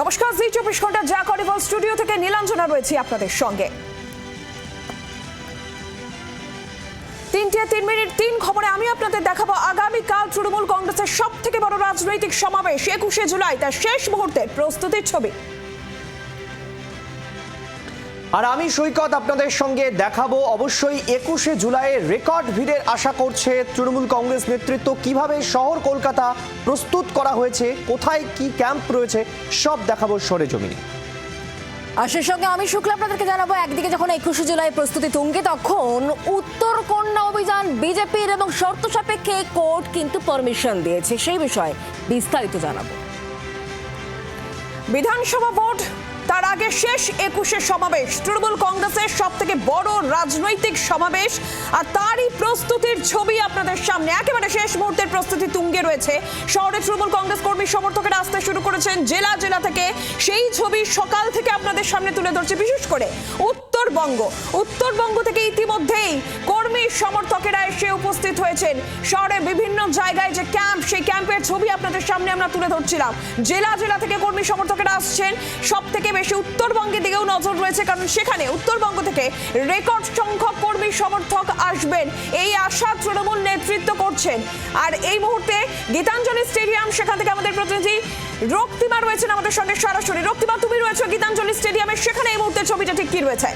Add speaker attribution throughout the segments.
Speaker 1: নমস্কার, জি চব্বিশ ঘণ্টা যা করিবল স্টুডিও থেকে নীলাঞ্জনা রয়েছে আপনাদের সঙ্গে। তিনটে তিন মিনিট তিন খবরে আমি আপনাদের দেখাবো, আগামীকাল তৃণমূল কংগ্রেসের সব থেকে বড় রাজনৈতিক সমাবেশ, একুশে জুলাই, তার শেষ মুহূর্তের প্রস্তুতির ছবি।
Speaker 2: আর আমি সৈকত আপনাদের সঙ্গে দেখাবো। অবশ্যই একুশে জুলাইয়ের রেকর্ড ভিড়ের আশা করছে তৃণমূল কংগ্রেস নেতৃত্ব। কীভাবে শহর কলকাতা প্রস্তুত করা হয়েছে? কোথায় কি ক্যাম্প রয়েছে? সব দেখাবো সরে জমিনে
Speaker 3: আর সেই সঙ্গে আমি শুক্লা আপনাদেরকে জানাব, একদিকে যখন একুশে জুলাই প্রস্তুতি তুঙ্গে, তখন উত্তর কন্যা অভিযান বিজেপির এবং শর্ত সাপেক্ষে কোর্ট কিন্তু পারমিশন দিয়েছে। সেই বিষয়ে বিস্তারিত জানাব।
Speaker 1: বিধানসভা ভোট তার আগে শেষ একুশে সমাবেশ। তৃণমূল কংগ্রেসের সব থেকে বড় রাজনৈতিক সমাবেশ। আর তারই প্রস্তুতির ছবি আপনাদের সামনে। একেবারে শেষ মুহূর্তের প্রস্তুতি তুঙ্গে রয়েছে। শহরে তৃণমূল কংগ্রেস কর্মী সমর্থকেরা আসতে শুরু করেছেন জেলা জেলা থেকে। সেই ছবি সকাল থেকে আপনাদের সামনে তুলে ধরছে। বিশেষ করে উত্তরবঙ্গ। উত্তরবঙ্গ থেকে ইতিমধ্যেই কর্মী সমর্থকেরা এসে উপস্থিত হয়েছেন। শহরের বিভিন্ন জায়গায় যে ক্যাম্প, সেই ক্যাম্পের ছবি আপনাদের সামনে আমরা তুলে ধরছিলাম। জেলা জেলা থেকে কর্মী সমর্থকেরা আসছেন। সব থেকে বেশি উত্তরবঙ্গের দিকেও নজর রয়েছে, কারণ সেখানে উত্তরবঙ্গ থেকে রেকর্ড সংখ্যক কর্মী সমর্থক আসবেন। এই আশা তৃণমূল নেতৃত্ব করছেন। আর এই মুহূর্তে গীতাঞ্জলি স্টেডিয়াম, সেখান থেকে আমাদের প্রতিনিধি রক্তিমা রয়েছেন আমাদের সঙ্গে সরাসরি। রক্তিমা, তুমি রয়েছে গীতাঞ্জলি স্টেডিয়ামের সেখানে এই মুহূর্তে ছবিটা ঠিক কি রয়েছে?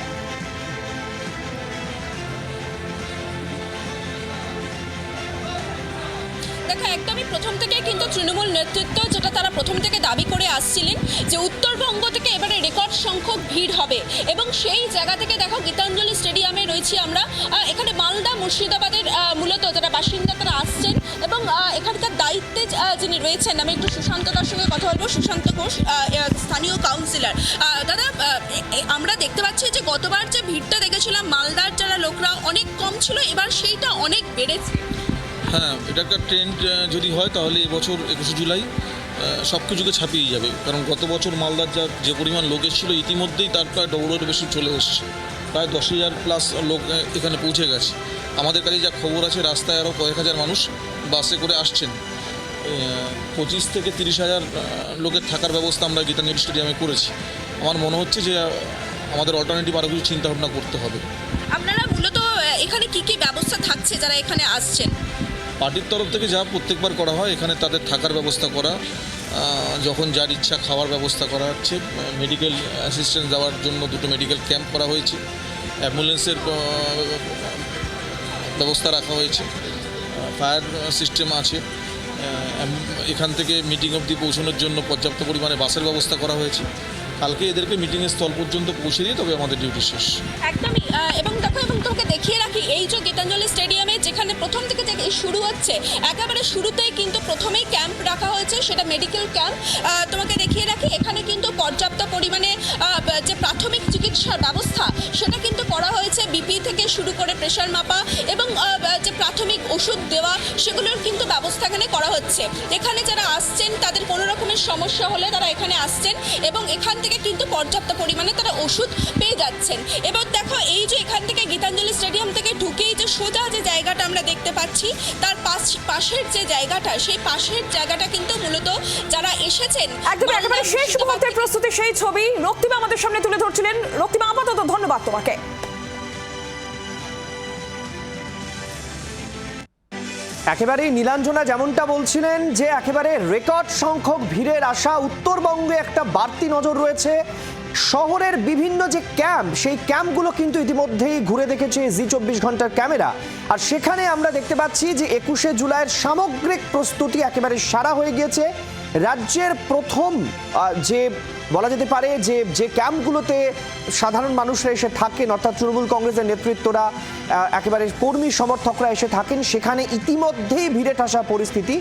Speaker 4: নেতৃত্ব যেটা তারা প্রথম থেকে দাবি করে আসছিলেন যে উত্তরবঙ্গ থেকে এবারে রেকর্ড সংখ্যক ভিড় হবে। এবং সেই জায়গা থেকে দেখো গীতাঞ্জলি স্টেডিয়ামে রয়েছি আমরা। এখানে মালদা মুর্শিদাবাদের মূলত যারা বাসিন্দা তারা আসছেন এবং এখানকার দায়িত্বে যিনি রয়েছেন, আমি একটু সুশান্ত দার সঙ্গে কথা বলব। সুশান্ত ঘোষ স্থানীয় কাউন্সিলর দাদা আমরা দেখতে পাচ্ছি যে গতবার যে ভিড়টা দেখেছিলাম, মালদার যারা লোকরা অনেক কম ছিল, এবার সেইটা অনেক বেড়েছে।
Speaker 5: হ্যাঁ এটা একটা ট্রেন্ড যদি হয় তাহলে এবছর একুশে জুলাই সব কিছুকে ছাপিয়ে যাবে। কারণ গত বছর মালদার যা, যে পরিমাণ লোক এসেছিল, ইতিমধ্যেই তার প্রায় ডবলের বেশি চলে এসছে। প্রায় দশ হাজার প্লাস লোক এখানে পৌঁছে গেছে। আমাদের কাছে যা খবর আছে, রাস্তায় আরও কয়েক হাজার মানুষ বাসে করে আসছেন। পঁচিশ থেকে তিরিশ হাজার লোকের থাকার ব্যবস্থা আমরা গীতাঞ্জলি স্টেডিয়ামে করেছি। আমার মনে হচ্ছে যে, আমাদের অল্টারনেটিভ আরও কিছু চিন্তাভাবনা করতে হবে।
Speaker 4: আপনারা মূলত এখানে কি কি ব্যবস্থা থাকছে যারা এখানে আসছেন?
Speaker 5: পার্টির তরফ থেকে যা প্রত্যেকবার করা হয়, এখানে তাদের থাকার ব্যবস্থা করা যখন যার ইচ্ছা খাওয়ার ব্যবস্থা করা হচ্ছে মেডিকেল অ্যাসিস্ট্যান্স দেওয়ার জন্য দুটো মেডিকেল ক্যাম্প করা হয়েছে, অ্যাম্বুলেন্সের ব্যবস্থা রাখা হয়েছে ফায়ার সিস্টেম আছে এখান থেকে মিটিং অবধি পৌঁছানোর জন্য পর্যাপ্ত পরিমাণে বাসের ব্যবস্থা করা হয়েছে। কালকে এদেরকে মিটিংয়ের স্থল পর্যন্ত পৌঁছে দিয়ে তবে আমাদের ডিউটি শেষ।
Speaker 4: একদমই এবং দেখো, এবং তোমাকে দেখিয়ে রাখি, এই যে গীতাঞ্জলি স্টেডিয়ামে যেখানে প্রথম থেকে যে শুরু হচ্ছে, একেবারে শুরুতেই কিন্তু প্রথমেই ক্যাম্প রাখা হয়েছে, সেটা মেডিকেল ক্যাম্প। তোমাকে দেখিয়ে রাখি, এখানে কিন্তু পর্যাপ্ত পরিমাণে যে প্রাথমিক চিকিৎসার ব্যবস্থা, সেটা কিন্তু করা হয়েছে, বিপি থেকে শুরু করে প্রেশার মাপা এবং যে প্রাথমিক ওষুধ দেওয়া, সেগুলোর কিন্তু ব্যবস্থা এখানে করা হচ্ছে। এখানে যারা আসছেন, তাদের কোনো রকমের সমস্যা হলে তারা এখানে আসছেন এবং এখান থেকে কিন্তু পর্যাপ্ত পরিমাণে তারা ওষুধ পেয়ে যাচ্ছেন। এবার দেখো, এই গীতাঞ্জলি স্টেডিয়াম থেকে ঢুকেই যে সোজা যে জায়গাটা আমরা দেখতে পাচ্ছি তার পাশ পাশের যে জায়গাটা সেই পাশের জায়গাটা কিন্তু মূলত যারা এসেছেন
Speaker 1: একদম একেবারে শেষ মুহূর্তের প্রস্তুতি সেই ছবি রক্তিমা আমাদের সামনে তুলে ধরছিলেন। রক্তিমা আপাতত ধন্যবাদ তোমাকে।
Speaker 2: একেবারেই নীলাঞ্জনা যেমনটা বলছিলেন যে একেবারে রেকর্ড সংখ্যক ভিড়ের আশা উত্তরবঙ্গে একটা বাড়তি নজর রয়েছে। শহরের বিভিন্ন যে ক্যাম্প, সেই ক্যাম্পগুলো কিন্তু ইতিমধ্যেই ঘুরে দেখেছে জি চব্বিশ ঘণ্টার ক্যামেরা। আর সেখানে আমরা দেখতে পাচ্ছি যে একুশে জুলাইয়ের সামগ্রিক প্রস্তুতি একেবারে সারা হয়ে গিয়েছে। রাজ্যের প্রথম যে বলা যেতে পারে যে যে ক্যাম্পগুলোতে সাধারণ মানুষরা এসে থাকেন, অর্থাৎ তৃণমূল কংগ্রেসের নেতৃত্বরা একেবারে কর্মী সমর্থকরা এসে থাকেন, সেখানে ইতিমধ্যেই ভিড়ে ঠাসা পরিস্থিতি।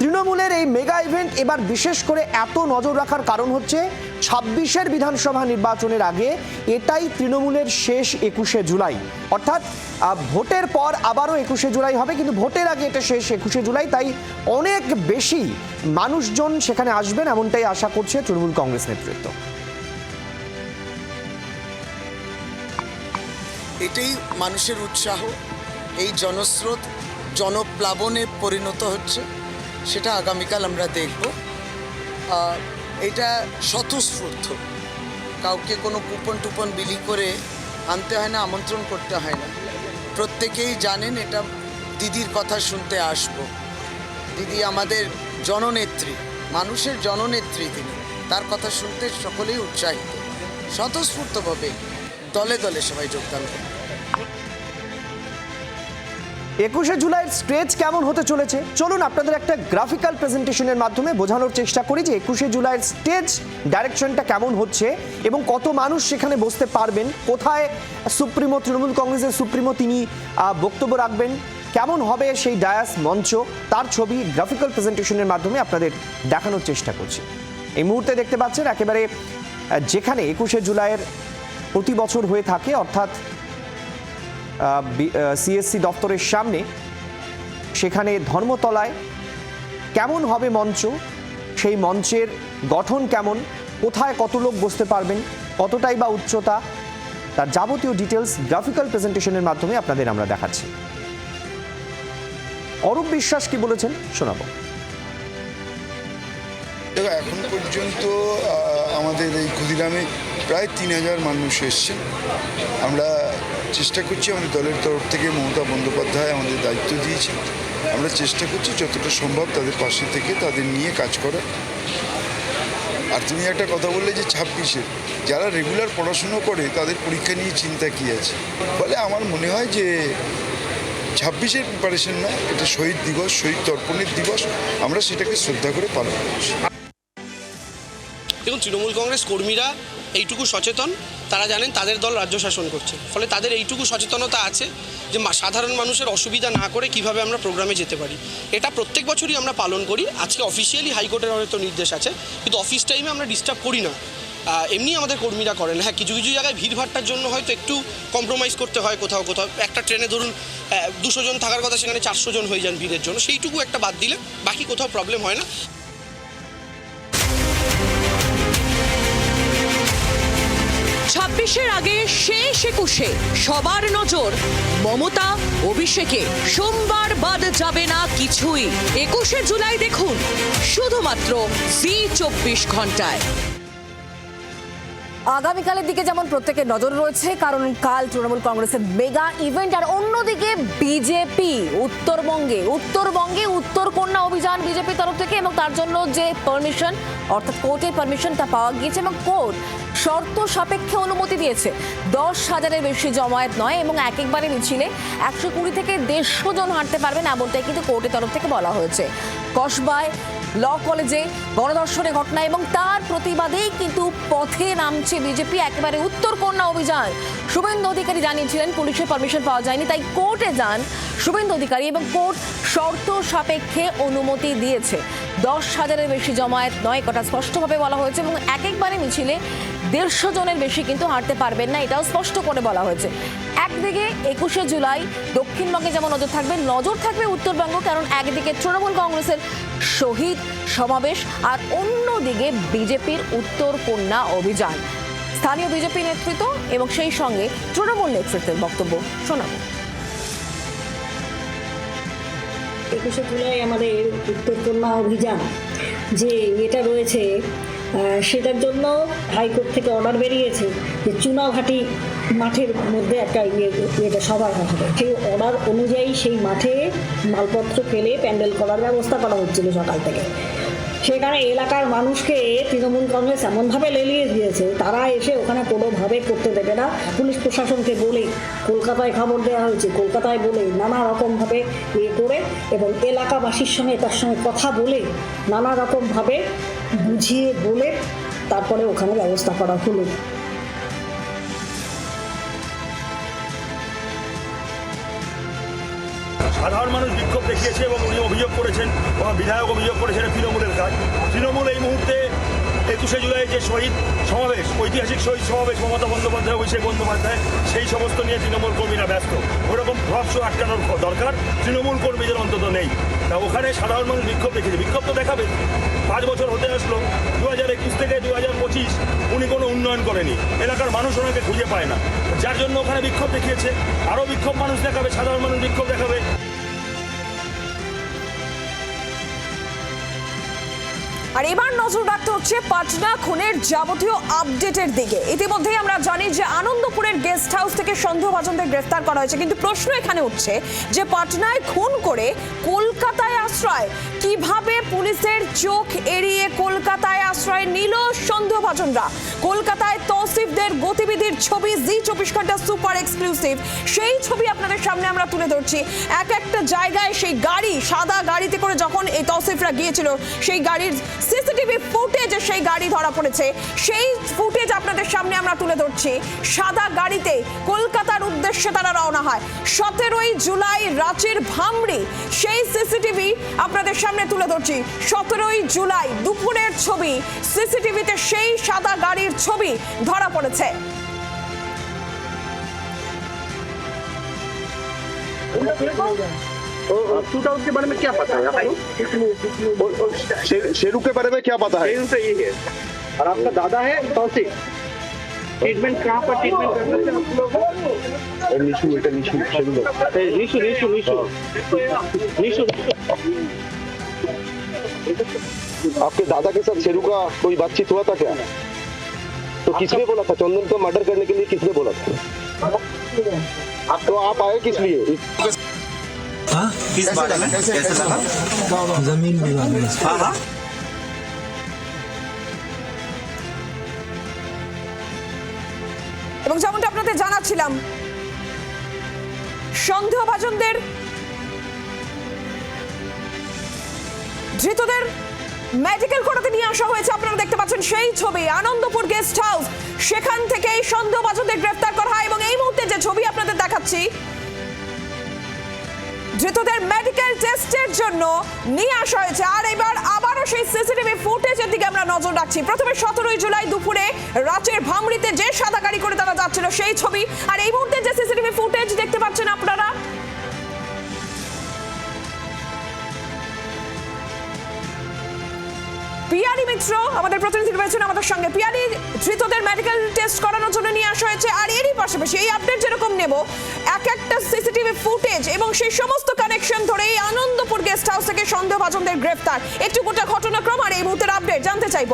Speaker 2: তৃণমূলের এই মেগা ইভেন্ট এবার বিশেষ করে এত নজর রাখার কারণ হচ্ছে ছাব্বিশের বিধানসভা নির্বাচনের আগে এটাই তৃণমূলের শেষ একুশে জুলাই। অর্থাৎ ভোটের পর আবারও একুশে জুলাই হবে, কিন্তু ভোটের আগে এটা শেষ একুশে জুলাই, তাই অনেক বেশি মানুষজন সেখানে আসবেন এমনটাই আশা করছে তৃণমূল কংগ্রেস নেতৃত্ব।
Speaker 6: এটাই মানুষের উৎসাহ, এই জনস্রোত, জনপ্লাবনে পরিণত হচ্ছে। সেটা আগামীকাল আমরা দেখব। এটা স্বতঃস্ফূর্ত। কাউকে কোনো কুপন টুপন বিলি করে আনতে হয় না, আমন্ত্রণ করতে হয় না। প্রত্যেকেই জানেন এটা দিদির কথা শুনতে আসব। দিদি আমাদের জননেত্রী, মানুষের জননেত্রী তিনি। তার কথা শুনতে সকলেই উৎসাহিত। স্বতঃস্ফূর্তভাবে দলে দলে সবাই যোগদান করে
Speaker 2: একুশে জুলাইয়ের স্টেজ কেমন হতে চলেছে? চলুন আপনাদের একটা গ্রাফিক্যাল প্রেজেন্টেশনের মাধ্যমে বোঝানোর চেষ্টা করি যে একুশে জুলাইয়ের স্টেজ ডাইরেকশনটা কেমন হচ্ছে এবং কত মানুষ সেখানে বসতে পারবেন, কোথায় সুপ্রিমো তৃণমূল কংগ্রেসের সুপ্রিমো তিনি বক্তব্য রাখবেন, কেমন হবে সেই ডায়াস মঞ্চ, তার ছবি গ্রাফিক্যাল প্রেজেন্টেশনের মাধ্যমে আপনাদের দেখানোর চেষ্টা করছি। এই মুহূর্তে দেখতে পাচ্ছেন একেবারে যেখানে একুশে জুলাইয়ের প্রতি বছর হয়ে থাকে, অর্থাৎ সিএসসি দপ্তরের সামনে। সেখানে ধর্মতলায় কেমন হবে মঞ্চ? সেই মঞ্চের গঠন কেমন? কোথায় কত লোক বসতে পারবেন? কতটাই বা উচ্চতা? তার যাবতীয় ডিটেলস গ্রাফিক্যাল প্রেজেন্টেশনের মাধ্যমে আপনাদের আমরা দেখাচ্ছি। অরূপ বিশ্বাস কি বলেছেন? শোনাবো।
Speaker 7: দেখো, এখন পর্যন্ত আমাদের এই ক্ষুদিরামে প্রায় তিন হাজার মানুষ এসছেন আমরা চেষ্টা করছি আমাদের দলের তরফ থেকে মমতা বন্দ্যোপাধ্যায় আমাদের দায়িত্ব দিয়েছেন। আমরা চেষ্টা করছি যতটা সম্ভব তাদের পাশে থেকে তাদের নিয়ে কাজ করা আর তুমি একটা কথা বললে যে ছাব্বিশে, যারা রেগুলার পড়াশুনো করে তাদের পরীক্ষা নিয়ে চিন্তা কী আছে? ফলে আমার মনে হয় যে ছাব্বিশের প্রিপারেশন না এটা শহীদ দিবস, শহীদ তর্পণের দিবস, আমরা সেটাকে শ্রদ্ধা করে পালন করছি।
Speaker 8: তৃণমূল কংগ্রেস কর্মীরা এইটুকু সচেতন, তারা জানেন তাদের দল রাজ্য শাসন করছে। ফলে তাদের এইটুকু সচেতনতা আছে যে সাধারণ মানুষের অসুবিধা না করে কীভাবে আমরা প্রোগ্রামে যেতে পারি। এটা প্রত্যেক বছরই আমরা পালন করি। আজকে অফিসিয়ালি হাইকোর্টের হয়তো নির্দেশ আছে, কিন্তু অফিস টাইমে আমরা ডিস্টার্ব করি না। এমনি আমাদের কর্মীরা করেন। হ্যাঁ কিছু কিছু জায়গায় ভিড়ভাট্টার জন্য হয়তো একটু কম্প্রোমাইজ করতে হয় কোথাও কোথাও। একটা ট্রেনে ধরুন দুশো জন থাকার কথা, সেখানে চারশো জন হয়ে যান ভিড়ের জন্য। সেইটুকু একটা বাদ দিলে বাকি কোথাও প্রবলেম হয় না।
Speaker 9: ছাব্বিশের আগে শেষ একুশে সবার নজর মমতা, অভিষেকে। সোমবার বাদ যাবে না কিছুই। একুশে জুলাই দেখুন, শুধুমাত্র জি চব্বিশ ঘন্টায়।
Speaker 3: আগামীকালের দিকে যেমন প্রত্যেকের নজর রয়েছে, কারণ কাল তৃণমূল কংগ্রেসের মেগা ইভেন্ট, আর অন্যদিকে বিজেপি, উত্তরবঙ্গে। উত্তরবঙ্গে উত্তর কন্যা অভিযান বিজেপি তরফ থেকে, এবং তার জন্য যে পারমিশন অর্থাৎ কোর্টের পারমিশনটা পাওয়া গিয়েছে, এবং কোর্ট শর্ত সাপেক্ষে অনুমতি দিয়েছে। দশ হাজারের বেশি জমায়েত নয় এবং এক একবারে মিছিলে একশো কুড়ি থেকে দেড়শো জন হাঁটতে পারবেন এমনটাই কিন্তু কোর্টের তরফ থেকে বলা হয়েছে। কসবায়, ল কলেজে গণধর্ষণের ঘটনা এবং তার প্রতিবাদেই কিন্তু পথে নামছে বিজেপি, একেবারে উত্তর কন্যা অভিযান। শুভেন্দু অধিকারী জানিয়েছিলেন, পুলিশের পারমিশন পাওয়া যায়নি, তাই কোর্টে যান শুভেন্দু অধিকারী এবং কোর্ট শর্ত সাপেক্ষে অনুমতি দিয়েছে। দশ হাজারের বেশি জমায়েত নয় কটা স্পষ্টভাবে বলা হয়েছে এবং এক একবারে মিছিলে দেড়শো জনের বেশি কিন্তু হাঁটতে পারবেন না, এটাও স্পষ্ট করে বলা হয়েছে। একদিকে একুশে জুলাই, দক্ষিণবঙ্গে যেমন নজর থাকবে নজর থাকবে উত্তরবঙ্গ, কারণ একদিকে তৃণমূল কংগ্রেসের শহীদ সমাবেশ আর অন্যদিকে বিজেপির উত্তর কন্যা অভিযান। স্থানীয় বিজেপি নেতৃত্ব এবং সেই সঙ্গে তৃণমূল নেতৃত্বের বক্তব্য শোনাবো।
Speaker 10: একুশে জুলাই আমাদের উত্তরকন্যা অভিযান, যে এটা রয়েছে সেটার জন্য হাইকোর্ট থেকে অর্ডার বেরিয়েছে যে চুনাঘাটি মাঠের মধ্যে একটা ইয়ে ইয়েটা সবার হবে। সেই অর্ডার অনুযায়ী সেই মাঠে মালপত্র ফেলে প্যান্ডেল করার ব্যবস্থা করা হচ্ছিল সকাল থেকে। সেখানে এলাকার মানুষকে তৃণমূল কংগ্রেস এমনভাবে লেলিয়ে দিয়েছে, তারা এসে ওখানে কোনোভাবে করতে দেবে না। পুলিশ প্রশাসনকে বলে কলকাতায় খবর দেওয়া হয়েছে, কলকাতায় বলে নানা রকমভাবে ইয়ে করে এবং এলাকাবাসীর সঙ্গে তার সঙ্গে কথা বলে নানা রকমভাবে বুঝিয়ে বলে তারপরে ওখানে ব্যবস্থা করা হলো।
Speaker 11: সাধারণ মানুষ বিক্ষোভ দেখিয়েছে এবং উনি অভিযোগ করেছেন এবং বিধায়ক অভিযোগ করেছেন তৃণমূলের কাজ। তৃণমূল এই মুহূর্তে একুশে জুলাই যে শহীদ সমাবেশ, ঐতিহাসিক শহীদ সমাবেশ মমতা বন্দ্যোপাধ্যায়, অভিষেক বন্দ্যোপাধ্যায়, সেই সমস্ত নিয়ে তৃণমূল কর্মীরা ব্যস্ত। ওরকম ভ্রস্ট আটকানোর দরকার, তৃণমূল কর্মীদের অন্তত নেই। তা ওখানে সাধারণ মানুষ বিক্ষোভ দেখেছে বিক্ষোভ তো দেখাবে। পাঁচ বছর হতে আসলো দু হাজার একুশ থেকে দু হাজার পঁচিশ উনি কোনো উন্নয়ন করেনি। এলাকার মানুষ ওনাকে খুঁজে পায় না। যার জন্য ওখানে বিক্ষোভ দেখিয়েছে। আরও বিক্ষোভ মানুষ দেখাবে, সাধারণ মানুষ বিক্ষোভ দেখাবে।
Speaker 1: আর এবার নজর রাখতে হচ্ছে পাটনা খুনের যাবতীয় আপডেটের দিকে। ইতিমধ্যেই আমরা জানি যে আনন্দপুরের গেস্ট হাউস থেকে সন্দেহভাজনদের গ্রেফতার করা হয়েছে। কিন্তু প্রশ্ন এখানে উঠছে যে পাটনায় খুন করে কলকাতায় আশ্রয়, কীভাবে পুলিশের চোখ এড়িয়ে কলকাতায় আশ্রয় নিল সন্দেহভাজনরা কলকাতায় তৌসিফদের গতিবিধির ছবি, জি চব্বিশ ঘণ্টা সুপার এক্সক্লুসিভ, সেই ছবি আপনাদের সামনে আমরা তুলে ধরছি। এক একটা জায়গায় সেই গাড়ি, সাদা গাড়িতে করে যখন এই তৌসিফরা গিয়েছিল, সেই গাড়ির সিসিটিভি ফুটেজে সেই গাড়ি ধরা পড়েছে। সেই ফুটেজ আপনাদের সামনে আমরা তুলে ধরছি। সাদা গাড়িতে কলকাতার উদ্দেশ্যে তারা রওনা হয়। সতেরোই জুলাই রাঁচির ভামড়ি, সেই সিসিটিভি আপনাদের সামনে তুলে ধরছি। সতেরোই জুলাই দুপুরের ছবি, সিসিটিভিতে সেই সাদা গাড়ির ছবি ধরা পড়েছে।
Speaker 11: शूट के बारे में क्या पता है आपको
Speaker 12: शेरू के बारे में क्या पता है?
Speaker 11: शेरू ये है। और आपका दादा है तौसीफ ट्रीटमेंट कहाँ पर ट्रीटमेंट करते थे आप लोग?
Speaker 12: निशु बेटा निशु शेरू
Speaker 11: निशु निशु निशु। निशु।
Speaker 12: आपके दादा के साथ शेरू का कोई बातचीत हुआ था क्या? तो किसने बोला था? चंदन को मर्डर करने के लिए किसने बोला था? तो आप आए किस लिए?
Speaker 13: किस बारे में कैसे लगा
Speaker 14: जमीन विवाद में
Speaker 13: हाँ हाँ
Speaker 1: এবং যেমনটা আপনাদের জানাচ্ছিলাম সন্দেহভাজনদের ধৃতদের মেডিকেল করাতে নিয়ে আসা হয়েছে আপনারা দেখতে পাচ্ছেন সেই ছবি আনন্দপুর গেস্ট হাউস সেখান থেকে এই সন্দেহভাজনদের গ্রেফতার করা হয় এবং এই মুহূর্তে যে ছবি আপনাদের দেখাচ্ছি ধৃতদের মেডিকেল টেস্টের জন্য নিয়ে আসা হয়েছে। আর এবার আবারও সেই সিসিটিভি ফুটেজের দিকে আমরা নজর রাখছি। প্রথমে সতেরোই জুলাই দুপুরে রাতের ভামড়িতে যে সাদা গাড়ি করে তারা যাচ্ছিল সেই ছবি। আর এই মুহূর্তে যে সিসিটিভি ফুটেজ দেখতে পাচ্ছেন আপনারা পিয়ারি মিত্র, আমাদের প্রতিনিধি রয়েছেন আমাদের সঙ্গে। পিয়ারি, ধৃতদের মেডিকেল টেস্ট করানোর জন্য নিয়ে আসা হয়েছে, আর এরই পাশাপাশি এই আপডেট যেরকম নেব, এক একটা সিসিটিভি ফুটেজ এবং সেই সমস্ত কানেকশন ধরে এই আনন্দপুর গেস্ট হাউস থেকে সন্দেহভাজনদের গ্রেফতার। একটু গোটা ঘটনাক্রম আর এই মুহূর্তের আপডেট জানতে চাইব।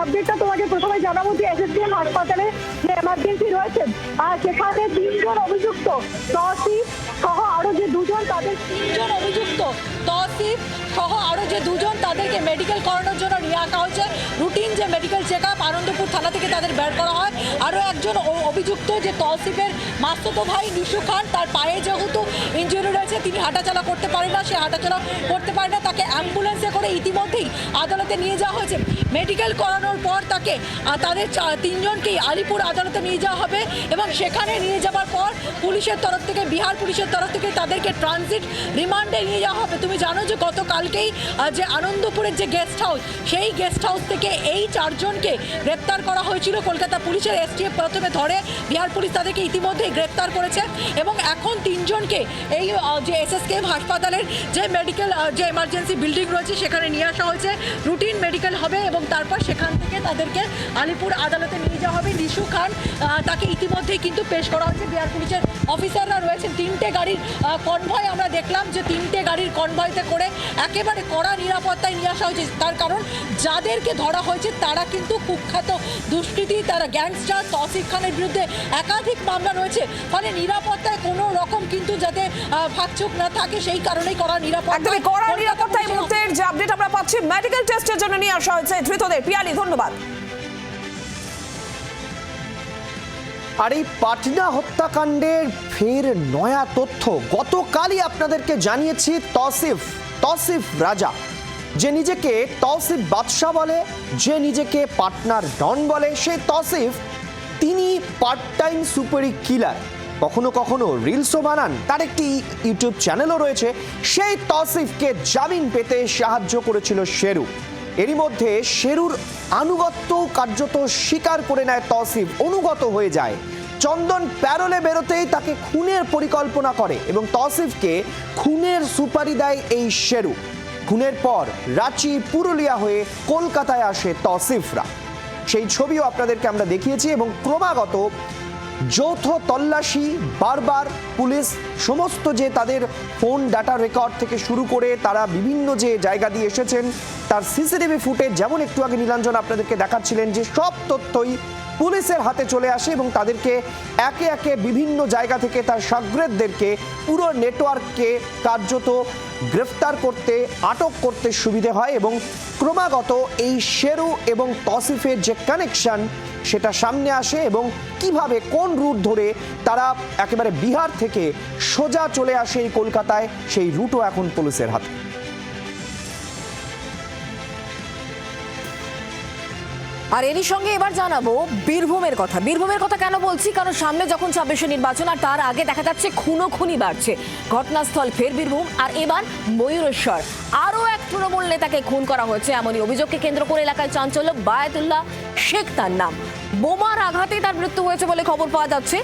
Speaker 10: আপডেটটা তোমাকে প্রথমে জানাব যে এসএসডিএম হাসপাতালে যে এমার্জেন্সি রয়েছে, আর সেখানে তিনজন অভিযুক্ত তহসিল সহ আরও যে দুজন তাদের
Speaker 15: তিনজন অভিযুক্ত তহসিফ সহ আরও যে দুজন তাদেরকে মেডিকেল করানোর জন্য নিয়ে আসা হয়েছে। রুটিন যে মেডিকেল চেক আপ আনন্দপুর থানা থেকে তাদের বের করা হয়। আরও একজন অভিযুক্ত যে তহসিফের মাস্ততো ভাই নিশু খান, তার পায়ে যেহেতু ইঞ্জুরি রয়েছে, তিনি হাঁটাচলা করতে পারে না, সে হাঁটাচলা করতে পারে না, তাকে অ্যাম্বুলেন্সে করে ইতিমধ্যেই আদালতে নিয়ে যাওয়া হয়েছে। মেডিকেল করানোর পর তাকে তাদের তিনজনকেই আলিপুর আদালতে নিয়ে যাওয়া হবে এবং সেখানে নিয়ে যাওয়ার পর পুলিশের তরফ থেকে বিহার পুলিশের তরফ থেকে তাদেরকে ট্রানজিট রিমান্ডে নিয়ে যাওয়া হবে। তুমি জানো যে গতকালকেই যে আনন্দপুরের যে গেস্ট হাউস সেই গেস্ট হাউস থেকে এই চারজনকে গ্রেপ্তার করা হয়েছিল। কলকাতা পুলিশের এসটিএফ প্রথমে ধরে বিহার পুলিশ তাদেরকে ইতিমধ্যেই গ্রেপ্তার করেছে এবং এখন তিনজনকে এই যে এসএসকেএম হাসপাতালের যে মেডিকেল যে এমার্জেন্সি বিল্ডিং রয়েছে, সেখানে নিয়ে আসা হয়েছে। রুটিন মেডিকেল হবে এবং তারপর সেখান থেকে তাদেরকে আলিপুর আদালতে নিয়ে যাওয়া হবে। নিশু খান তাকে ইতিমধ্যেই কিন্তু পেশ করা হচ্ছে বিহার পুলিশের অফিসাররা রয়েছেন। তিনটে গাড়ির কনভয় আমরা দেখলাম যে তিনটে গাড়ির কনভয়তে করে একেবারে কড়া নিরাপত্তায় নিয়ে আসা হয়েছে। তার কারণ যাদেরকে ধরা হয়েছে তারা কিন্তু কুখ্যাত দুষ্কৃতি তারা গ্যাংস্টার তৌসিফ খানের বিরুদ্ধে একাধিক মামলা রয়েছে। ফলে নিরাপত্তায় কোনো রকম কিন্তু যাতে ফাঁকচুক না থাকে সেই কারণেই করা নিরাপত্তা
Speaker 1: একদমই কড়া
Speaker 15: কলকাতা
Speaker 1: নিরাপত্তা মুহূর্তের যে আপডেট আমরা পাচ্ছি। মেডিকেল টেস্টের জন্য নিয়ে আসা হয়েছে ধৃতদের। পিয়ালি ধন্যবাদ।
Speaker 2: আর এই পাটনা হত্যাকাণ্ডের ফের নয়া তথ্য। গতকালই আপনাদেরকে জানিয়েছি তসিফ তসিফ রাজা। যে নিজেকে তসিফ বাদশাহ বলে, যে নিজেকে পাটনার ডন বলে, সে তসিফ তিনি পার্ট টাইম সুপারি কিলার কখনো কখনো রিলসও বানান। তার একটি ইউটিউব চ্যানেলও রয়েছে। সেই তসিফকে জামিন পেতে সাহায্য করেছিল শেরু। এরই মধ্যে শেরুর আনুগত্য কার্যত স্বীকার করে নেয় তসিফ অনুগত হয়ে যায়। চন্দন প্যারোলে বেরোতেই তাকে খুনের পরিকল্পনা করে এবং তসিফকে খুনের সুপারি দেয় এই শেরু। খুনের পর রাঁচি, পুরুলিয়া হয়ে কলকাতায় আসে তসিফরা সেই ছবিও আপনাদেরকে আমরা দেখিয়েছি এবং ক্রমাগত যৌথ তল্লাশি বারবার পুলিশ সমস্ত যে তাদের ফোন ডাটা রেকর্ড থেকে শুরু করে তারা বিভিন্ন যে জায়গা দিয়ে এসেছেন, তার সিসিটিভি ফুটেজ যেমন একটু আগে নীলাঞ্জন আপনাদেরকে দেখাচ্ছিলেন যে সব তথ্যই পুলিশের হাতে চলে আসে এবং তাদেরকে একে একে বিভিন্ন জায়গা থেকে তার সাগরেদদেরকে পুরো নেটওয়ার্ককে কার্যত গ্রেফতার করতে, আটক করতে সুবিধে হয় এবং ক্রমাগত এই শেরু এবং তসিফের যে কানেকশন সেটা সামনে আসে এবং কীভাবে কোন রুট ধরে তারা একেবারে বিহার থেকে সোজা চলে আসে এই কলকাতায়, সেই রুটও এখন পুলিশের হাতে।
Speaker 3: আর এরই সঙ্গে এবার জানাব বীরভূমের কথা। বীরভূমের কথা কেন বলছি? কারণ সামনে যখন ছাব্বিশে নির্বাচন, আর তার আগে দেখা যাচ্ছে খুনো খুনি বাড়ছে। ঘটনাস্থল ফের বীরভূম, আর এবার ময়ূরেশ্বর। আরও এক তৃণমূল নেতাকে খুন করা হয়েছে এমনই অভিযোগকে কেন্দ্র করে এলাকায় চাঞ্চল্য। বায়াতুল্লাহ শেখ তার নাম। বোমার আঘাতে তার মৃত্যু হয়েছে বলে খবর পাওয়া যাচ্ছে।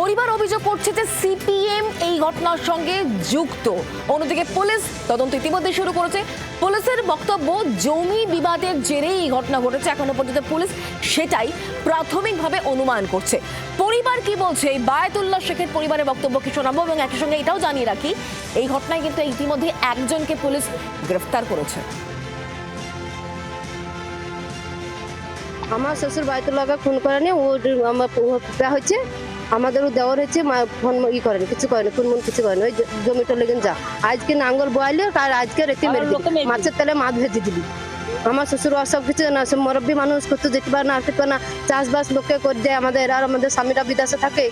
Speaker 3: পরিবার অভিযোগ করছে যে সিপিএম এই ঘটনার সঙ্গে যুক্ত। অন্যদিকে পুলিশ তদন্ত ইতিমধ্যে শুরু করেছে। পুলিশের বক্তব্য, জমি বিবাদের জেরে এই ঘটনা ঘটেছে। এখনও পর্যন্ত পুলিশ সেটাই প্রাথমিকভাবে অনুমান করছে। পরিবার কি বলছে? এই বায়াতুল্লাহ শেখের পরিবারের বক্তব্য কি শোনাবো এবং একই সঙ্গে এটাও জানিয়ে রাখি, এই ঘটনায় কিন্তু ইতিমধ্যে একজনকে পুলিশ গ্রেফতার করেছে।
Speaker 14: আমার শ্বশুর বাড়িতে খুন করেনি, ও হচ্ছে আমাদেরও দেওয়ার হচ্ছে মা- ফোন ই করেনি কিছু করেনি মুন কিছু করেনি ওই জমিটা লেগে যা। আজকে নাঙ্গল বয়ালি আর আজকে রেখে মেরে দিলি। মাছের তেলে মাছ ভেজে দিলি। আমার শ্বশুর আর সব কিছু না সব মুরব্বী মানুষ করতে যেতে পারে না আসতে পারে না। চাষবাস লোকে করে দেয় আমাদের আর আমাদের স্বামীরা বিদেশে থাকে।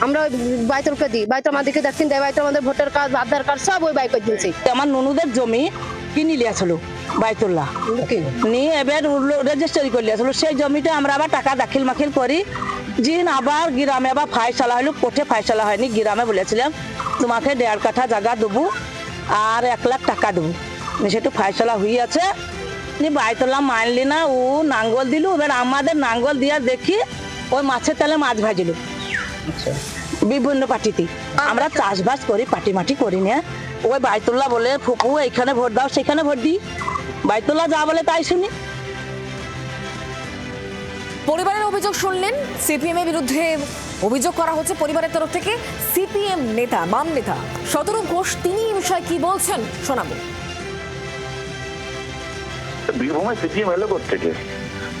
Speaker 14: আমরা ওই বাইতলকে দিই। বাইতল আমাদেরকে দেখছেন দেয় বাইতল আমাদের ভোটার কার্ড আধার কার্ড সব ওই বাইক দিয়েছে।
Speaker 16: আমার ননুদের জমি কিনি লিয়াছিল বাইতুল্লাহ। নিয়ে এবার রেজিস্টারি করে লিয়াছিল সেই জমিটা আমরা আবার টাকা দাখিল মাখিল করি। জিন আবার গ্রামে আবার ফাইসালা হলো কোর্টে ফাইসালা হয়নি, গ্রামে বলেছিলাম, তোমাকে দেড় কাঠা জায়গা দেবো আর এক লাখ টাকা দেবো। সেটু ফাইসলা হয়ে আছে নি বাইতুল্লাহ মানলি না, ও নাঙ্গল দিল, এবার আমাদের নাঙ্গল দিয়া দেখি ওই মাছের তেলে মাছ ভাজিল। বিভিন্ন পার্টিতে। আমরা চাষবাস করি পার্টি মাটি করি না। ওই বাইতুল্লাহ বলে, ফুপু, এইখানে ভোট দাও, সেখানে ভোট দিই। বাইতুল্লাহ যা বলে তাই শুনি।
Speaker 3: পরিবারের অভিযোগ শুনলেন। সিপিএম এর বিরুদ্ধে অভিযোগ করা হচ্ছে পরিবারের তরফ থেকে সিপিএম নেতা, বাম নেতা শতরূপ ঘোষ, তিনি এই বিষয়ে কি বলছেন শোনাবো।
Speaker 12: বীরভূমে সিপিএম এলো থেকে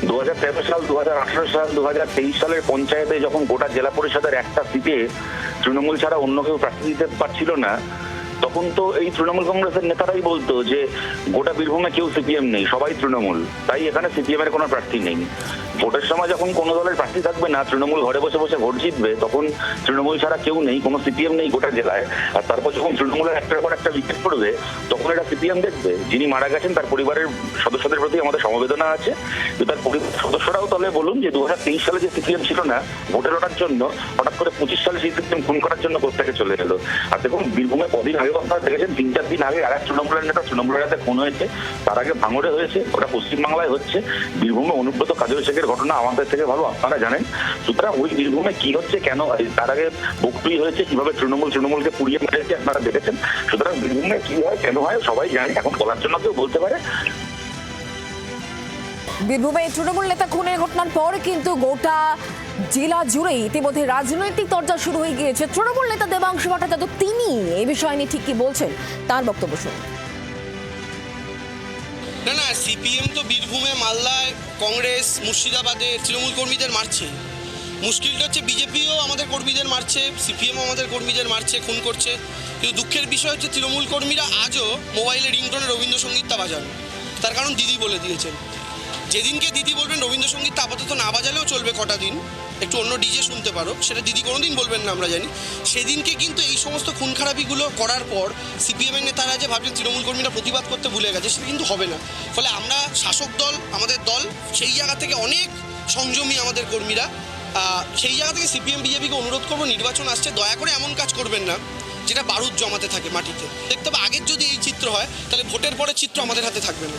Speaker 12: দু হাজার তেরো সাল দু হাজার আঠারো সাল দু হাজার তেইশ সালের পঞ্চায়েতে যখন গোটা জেলা পরিষদের একটা সিটে তৃণমূল ছাড়া অন্য কেউ প্রার্থী দিতে পারছিল না তখন তো এই তৃণমূল কংগ্রেসের নেতারাই বলতো যে গোটা বীরভূমে কেউ সিপিএম নেই, সবাই তৃণমূল। তাই এখানে সিপিএম এর কোনো প্রার্থী নেই। ভোটের সময় যখন কোনো দলের প্রার্থী থাকবে না, তৃণমূল ঘরে বসে বসে ভোট জিতবে, তখন তৃণমূল ছাড়া কেউ নেই, কোনো সিপিএম নেই গোটা জেলায়। আর তারপর যখন তৃণমূলের একটার পর একটা উইকেট পড়বে, তখন এটা সিপিএম দেখবে। যিনি মারা গেছেন, তার পরিবারের সদস্যদের প্রতি আমাদের সমবেদনা আছে। তার পরিবার সদস্যরাও তাহলে বলুন যে দু হাজার তেইশ সালে যে সিপিএম ছিল না, ভোটের ওঠার জন্য, হঠাৎ করে পঁচিশ সালে সেই সিপিএম খুন করার জন্য কোথেকে চলে গেল আর দেখুন, বীরভূমে কদিন আগে আপনারা দেখেছেন, তিন চার দিন আগে আর এক তৃণমূলের নেতা, তৃণমূলের হাতে খুন হয়েছে, তার আগে ভাঙড়ে হয়েছে, ওটা পশ্চিমবাংলায় হচ্ছে, বীরভূমে অনুব্রত কাজল শেখের ঘটনা আমাদের থেকে ভালো আপনারা জানেন। সুতরাং ওই বীরভূমে কি হচ্ছে, কেন তার আগে বক্তুই হয়েছে, কীভাবে তৃণমূল, তৃণমূলকে পুড়িয়ে মেরেছে আপনারা দেখেছেন। সুতরাং বীরভূমে কি হয়, কেন হয়, সবাই জানে, এখন বলার জন্য কেউ বলতে পারে।
Speaker 3: বীরভূমে তৃণমূল নেতা খুনের ঘটনার পর কিন্তু গোটা জেলা জুড়েই ইতিমধ্যে রাজনৈতিক চর্চা শুরু হয়ে গিয়েছে। তৃণমূল নেতা দেবাংশু ভট্টাচার্য, তিনি এই বিষয় নিয়ে ঠিক কি বলছেন? তার বক্তব্য শুনুন।
Speaker 8: না না, সিপিএম তো বীরভূমে, মালদায়, কংগ্রেস, মুর্শিদাবাদে তৃণমূল কর্মীদের মারছে। মুশকিলটা হচ্ছে বিজেপিও আমাদের কর্মীদের মারছে, সিপিএমও আমাদের কর্মীদের মারছে, খুন করছে। কিন্তু দুঃখের বিষয় হচ্ছে তৃণমূল কর্মীরা আজও মোবাইলে রিংটোনে রবীন্দ্রসঙ্গীতটা বাজান। তার কারণ দিদি বলে দিয়েছেন। যেদিনকে দিদি বলবেন রবীন্দ্রসঙ্গীতটা আপাতত না বাজালেও চলবে কটা দিন। একটু অন্য ডিজে শুনতে পারো। সেটা দিদি কোনোদিন বলবেন না, আমরা জানি। সেদিনকে কিন্তু এই সমস্ত খুন খারাপিগুলো করার পর সিপিএমের নেতারা যে ভাবছেন তৃণমূল কর্মীরা প্রতিবাদ করতে ভুলে গেছে, সেটা কিন্তু হবে না। ফলে আমরা শাসক দল, আমাদের দল, সেই জায়গা থেকে অনেক সংযমী আমাদের কর্মীরা সেই জায়গা থেকে সিপিএম, বিজেপিকে অনুরোধ করব, নির্বাচন আসছে, দয়া করে এমন কাজ করবেন না, যেটা বারুদ জমাতে থাকে মাটিতে। দেখতে হবে আগের যদি এই চিত্র হয়, তাহলে ভোটের পরে চিত্র আমাদের হাতে থাকবে না।